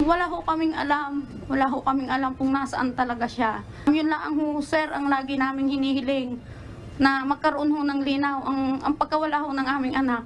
Wala ho kaming alam. Wala ho kaming alam kung nasaan talaga siya. Yun lang ang ho, sir, ang lagi naming hinihiling na magkaroon ho ng linaw ang, ang pagkawala ho ng aming anak.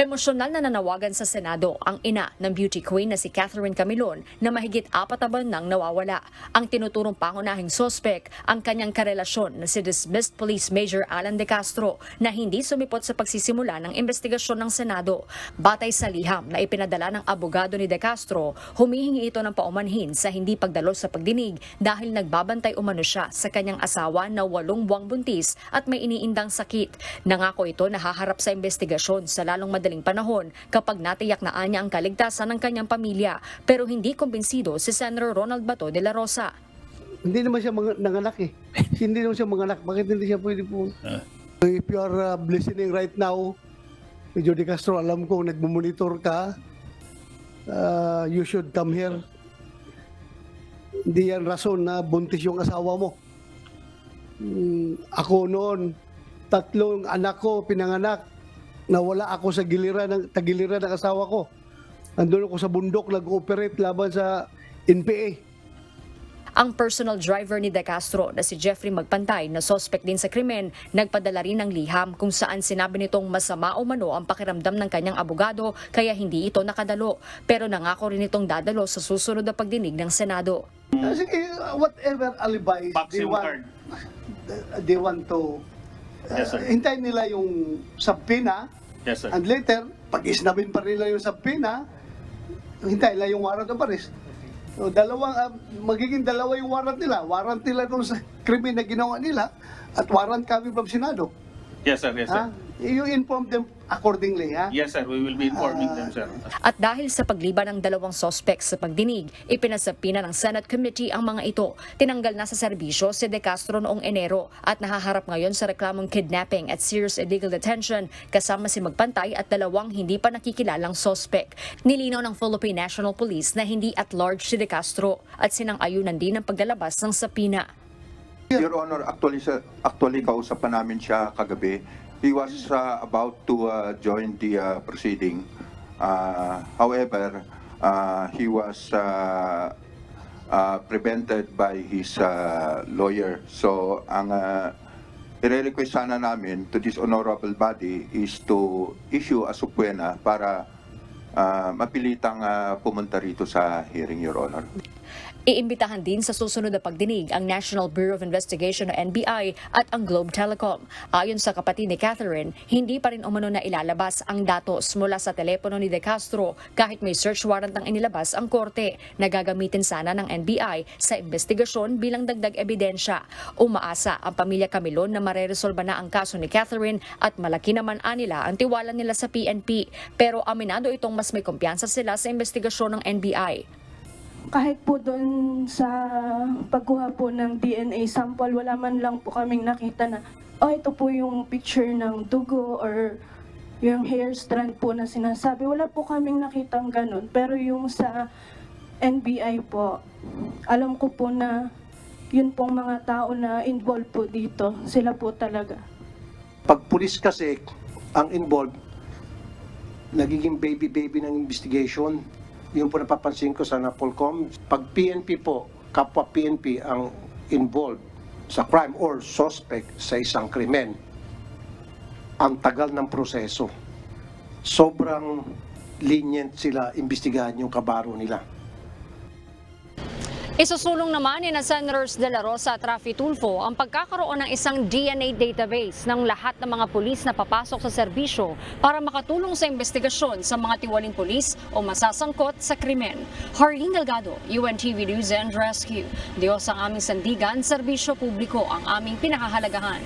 Emosyonal na nanawagan sa Senado ang ina ng beauty queen na si Catherine Camilon na mahigit apat na buwan nang nawawala. Ang tinuturong pangunahing sospek ang kanyang karelasyon na si dismissed Police Major Alan De Castro na hindi sumipot sa pagsisimula ng investigasyon ng Senado. Batay sa liham na ipinadala ng abogado ni De Castro, humihingi ito ng paumanhin sa hindi pagdalo sa pagdinig dahil nagbabantay umano siya sa kanyang asawa na walong buwang buntis at may iniindang sakit. Nangako ito na haharap sa investigasyon sa lalong madaling panahon kapag natiyak na anya ang kaligtasan ng kanyang pamilya pero hindi kumbinsido si Senator Ronald Bato de la Rosa. Hindi naman siya mga, nanganak eh. hindi naman siya manganak. Bakit hindi siya pwede po? If you are uh, listening right now, Medyo De Castro, alam ko nagmumonitor ka. Uh, you should come here. Hindi yan rason na buntis yung asawa mo. Mm, ako noon, tatlong anak ko pinanganak. Nawala ako sa giliran ng tagiliran ng asawa ko. Andun ako sa bundok nag-ooperate laban sa NPA. Ang personal driver ni De Castro na si Jeffrey Magpantay na sospek din sa krimen, nagpadala rin ng liham kung saan sinabi nitong masama o mano ang pakiramdam ng kanyang abogado kaya hindi ito nakadalo. Pero nangako rin itong dadalo sa susunod na pagdinig ng Senado. Uh, Sige, whatever alibi they want, they want to uh, hintayin nila yung subpoena Yes, sir. and later, pag isnabin pa nila yung subpoena, hintayin nila yung warrant of arrest. So, dalawang, uh, magiging dalawa yung warrant nila. Warrant nila kung krimen na ginawa nila at warrant coming from Senado. Yes, sir. Yes, Ha? sir. You inform them accordingly. Ha? Yes, sir. We will be informing them, sir. At dahil sa pagliban ng dalawang sospek sa pagdinig, ipinasapina ng Senate Committee ang mga ito. Tinanggal na sa serbisyo si De Castro noong Enero at nahaharap ngayon sa reklamong kidnapping at serious illegal detention kasama si Magpantay at dalawang hindi pa nakikilalang sospek. Nilinaw ng Philippine National Police na hindi at large si De Castro at sinang-ayunan din ang paglalabas ng sapina. Your Honor, actually, actually kausapan namin siya kagabi. He was uh, about to uh, join the uh, proceeding. Uh, however, uh, he was uh, uh, prevented by his uh, lawyer. So, ang uh, i-request sana namin to this honorable body is to issue a subpoena para uh, mapilitang uh, pumunta rito sa hearing, Your Honor. Iimbitahan din sa susunod na pagdinig ang National Bureau of Investigation o NBI at ang Globe Telecom. Ayon sa kapatid ni Catherine, hindi pa rin umano na ilalabas ang datos mula sa telepono ni De Castro kahit may search warrant ang inilabas ang korte na gagamitin sana ng NBI sa investigasyon bilang dagdag ebidensya. Umaasa ang pamilya Camilon na mareresolba na ang kaso ni Catherine at malaki naman anila ang tiwala nila sa PNP. Pero aminado itong mas may kumpiyansa sila sa investigasyon ng NBI. Kahit po doon sa pagkuha po ng DNA sample, wala man lang po kaming nakita na, oh, ito po yung picture ng dugo or yung hair strand po na sinasabi. Wala po kaming nakitang ganun. Pero yung sa NBI po, alam ko po na yun pong mga tao na involved po dito, sila po talaga. Pag pulis kasi ang involved, nagiging baby-baby ng investigation. Yun po napapansin ko sa Napolcom. Pag PNP po, kapwa PNP ang involved sa crime or suspect sa isang krimen, ang tagal ng proseso. Sobrang lenient sila imbestigahan yung kabaro nila. Isusulong naman ni na Senators De La Rosa at Rafi Tulfo ang pagkakaroon ng isang DNA database ng lahat ng mga pulis na papasok sa serbisyo para makatulong sa investigasyon sa mga tiwaling pulis o masasangkot sa krimen. Harleen Delgado, UNTV News and Rescue. Diyos ang aming sandigan, serbisyo publiko ang aming pinakahalagahan.